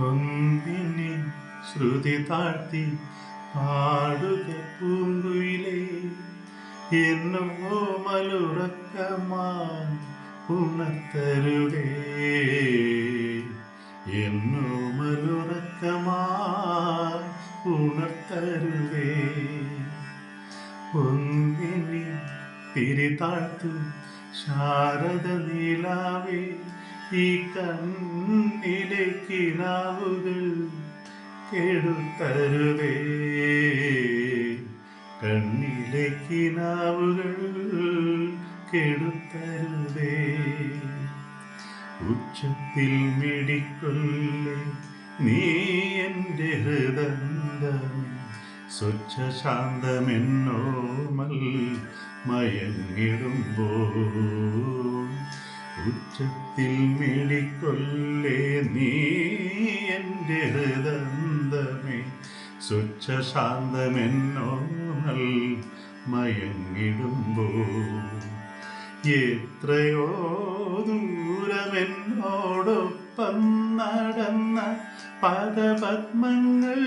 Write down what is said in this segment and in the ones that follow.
ഒന്നിനി ശ്രുതി താഴ്ത്തി പാടുക പൂങ്കുയിലേ. എന്നോ മലുറക്കമാൻ ഉണർത്തരുതേ എന്നോ മലുറക്കമാൻ ഉണർത്തരുതേ ഒന്നിനി തിരിതാഴ്ത്തു ശാരദ നീലാവേ ഈ കണ്ണിലെ കിനാവുകൾ കെടുത്തരുതേ കണ്ണിലെ കിനാവുകൾ കെടുത്തരുതേ ഉച്ചത്തിൽ മിടിക്കൊല്ലേ നീ എന്റെ ഹൃദന്തം. സ്വച്ഛ ശാന്തമെന്നോമൽ മയങ്ങിടുമ്പോ. ഉച്ചത്തിൽ മിളിക്കൊല്ലേ നീ എന്റെ ഹൃദന്തമേ സ്വച്ഛശാന്തമെന്നോ നൽ മയങ്ങിടുമ്പോ? എത്രയോ ദൂരമെന്നോടൊപ്പം നടന്ന പദപത്മങ്ങൾ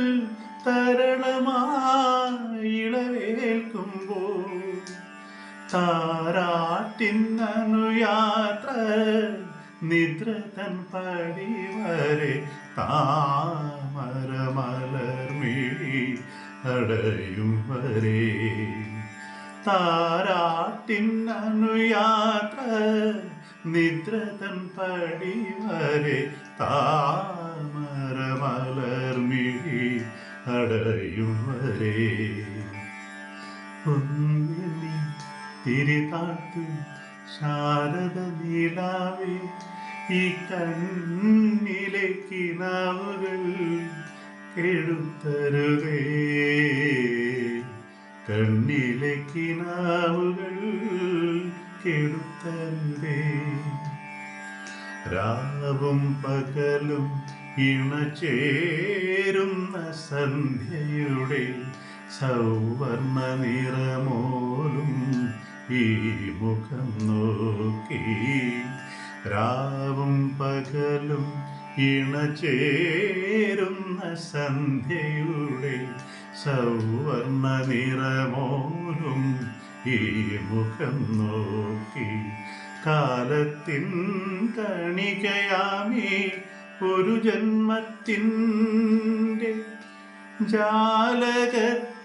തരളമായിളവേൽക്കുമ്പോൾ താരാട്ടിന്നനുയാത്ര നിദ്ര തൻ പടി വരെ താമരമലർമിഴി അടയും വരെ. താരാട്ടിന്നനുയാത്ര നിദ്ര തൻ പടി വരെ താമരമലർമിഴി അടയും വരെ. ഒന്നിനി തിരിതാട്ടു ശാരദ നീലാവേ ഈ കണ്ണിലെ കിനാവുകൾ കെടുത്തരുതേ. കണ്ണിലെ കിനാവുകൾ കെടുത്തരുതേ. രാവും പകലും ഇണചേരുന്ന സന്ധ്യയുടെ സൗവർണ നിറമോലും ഈ മുഖം നോക്കി രാവും പകലും ഇണചേരുന്ന സന്ധ്യയുടെ സൗവർണ നിറമോലും ഈ മുഖം നോക്കി കാലത്തിൻ കണികയാമി ഒരു ജന്മത്തിന്റെ ജാലകത്തിലൂടെ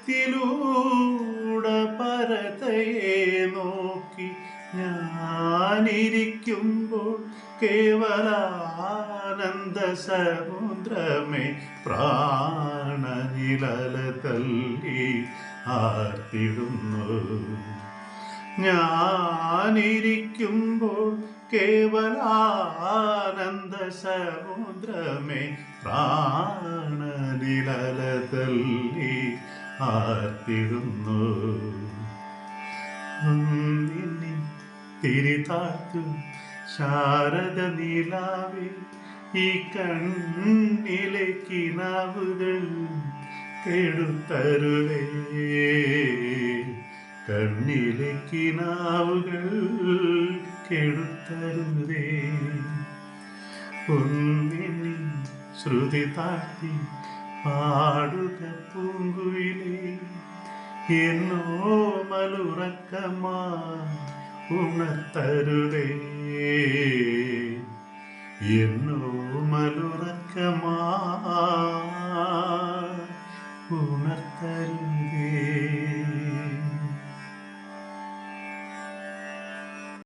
കേവലാനന്ദ സമുദ്രമേ പ്രാണനിലല തല്ലി ആർത്തിടുന്നു. ഞാനിരിക്കുമ്പോൾ കേവലാനന്ദ സമുദ്രമേ പ്രാണനിലല തല്ലി ആർത്തിടുന്നു തിരിതാത്തു ശാരദ നീലാവേ ഈ കണ്ണിലെ കിനാവുകൾ കെടുത്തരുതേ കണ്ണിലെ കിനാവുകൾ കെടുത്തരുതേ ഒന്നിനി ശ്രുതി താഴ്ത്തി പാടുക പൂങ്കുയിലേ. എന്നോ മലുറക്കമാ ഉണർത്തരുതേ എന്നോ മലുറക്കമാ